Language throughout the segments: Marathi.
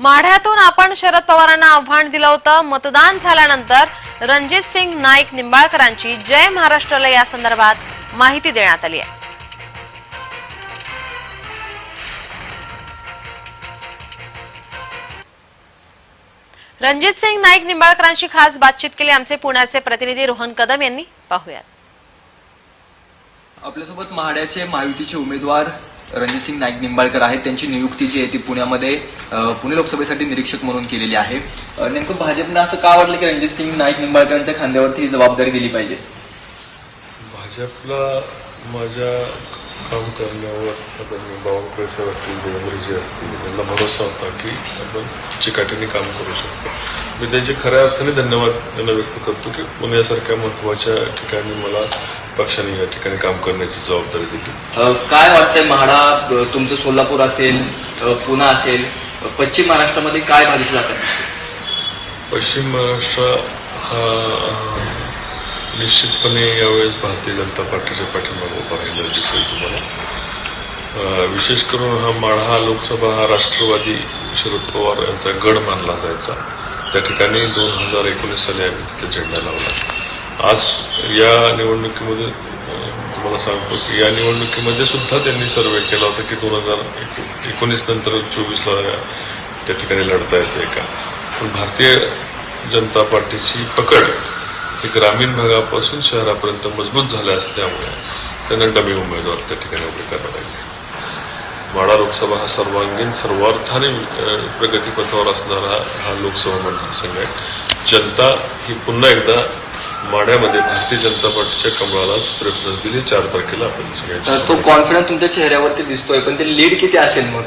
माढ्यातून आपण शरद पवारांना आव्हान दिलं होतं. मतदान झाल्यानंतर रणजित सिंग नाईक निंबाळकरांची जय महाराष्ट्राला या संदर्भात माहिती देण्यात आली आहे. रणजित सिंग नाईक निंबाळकरांशी खास बातचीत केली. आमचे पुण्याचे प्रतिनिधी रोहन कदम यांनी पाहूयात. आपल्यासोबत महाड्याचे महायुतीचे उमेदवार रणजितसिंग नाईक निंबाळकर आहेत. त्यांची नियुक्ती जी आहे ती पुण्यामध्ये पुणे लोकसभेसाठी निरीक्षक म्हणून केलेली आहे. नेमकं भाजपनं असं का वाटलं की रणजितसिंग नाईक निंबाळकरांच्या खांद्यावरती ही जबाबदारी दिली पाहिजे? भाजपला माझ्या काम करण्यावर आदरणीय बावनकुळे साहेब असतील देवेंद्रजी असतील त्यांना भरोसा होता की आपण चिकाटीने काम करू शकतो. मी त्यांचे खऱ्या अर्थाने धन्यवाद त्यांना व्यक्त करतो की पुण्यासारख्या महत्त्वाच्या ठिकाणी मला पक्षाने या ठिकाणी काम करण्याची जबाबदारी दिली. काय वाटतंय म्हाडा तुमचं सोलापूर असेल पुणे असेल पश्चिम महाराष्ट्रामध्ये काय भाजप जातात पश्चिम महाराष्ट्र हा निश्चितपणे यावेळेस भारतीय जनता पार्टीच्या पाठीमागे उभा राहिलेला दिसेल तुम्हाला. विशेष करून हा माढा लोकसभा हा राष्ट्रवादी शरद पवार यांचा गड मानला जायचा. त्या ठिकाणी दोन हजार एकोणीस साली आम्ही तिथे झेंडा लावला. आज या निवडणुकीमध्ये तुम्हाला सांगतो की या निवडणुकीमध्ये सुद्धा त्यांनी सर्वे केला होता की दोन हजार एकोणीस नंतर चोवीसला त्या ठिकाणी लढता येते का. पण भारतीय जनता पार्टीची पकड ही ग्रामीण भागापासून शहरापर्यंत मजबूत झाल्या असल्यामुळे त्यांना डमी उमेदवार त्या ठिकाणी उभे करावे लागले. माडा लोकसभा हा सर्वांगीण सर्वार्थाने प्रगतीपथावर असणारा हा लोकसभा मतदारसंघ आहे. जनता ही पुन्हा एकदा माढ्यामध्ये भारतीय जनता पार्टीच्या कमळालाच प्रेफरन्स दिली. चार तारखेला आपण सगळ्यांची तर तो कॉन्फिडन्स तुमच्या चेहऱ्यावरती दिसतोय पण ते लीड किती असेल मग?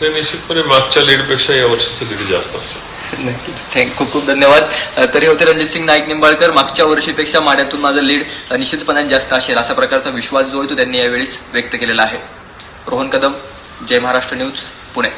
नाही, निश्चितपणे मागच्या लीडपेक्षा या वर्षीचं लीड जास्त असेल. नक्कीच. थँक खूप खूप धन्यवाद. तर होते रणजितसिंग नाईक निंबाळकर. मागच्या वर्षीपेक्षा माड्यातून माझं लीड अ, निश्चितपणे जास्त असेल अशा प्रकारचा विश्वास जो आहे तो त्यांनी यावेळी व्यक्त केलेला आहे. रोहन कदम जय महाराष्ट्र न्यूज पुणे.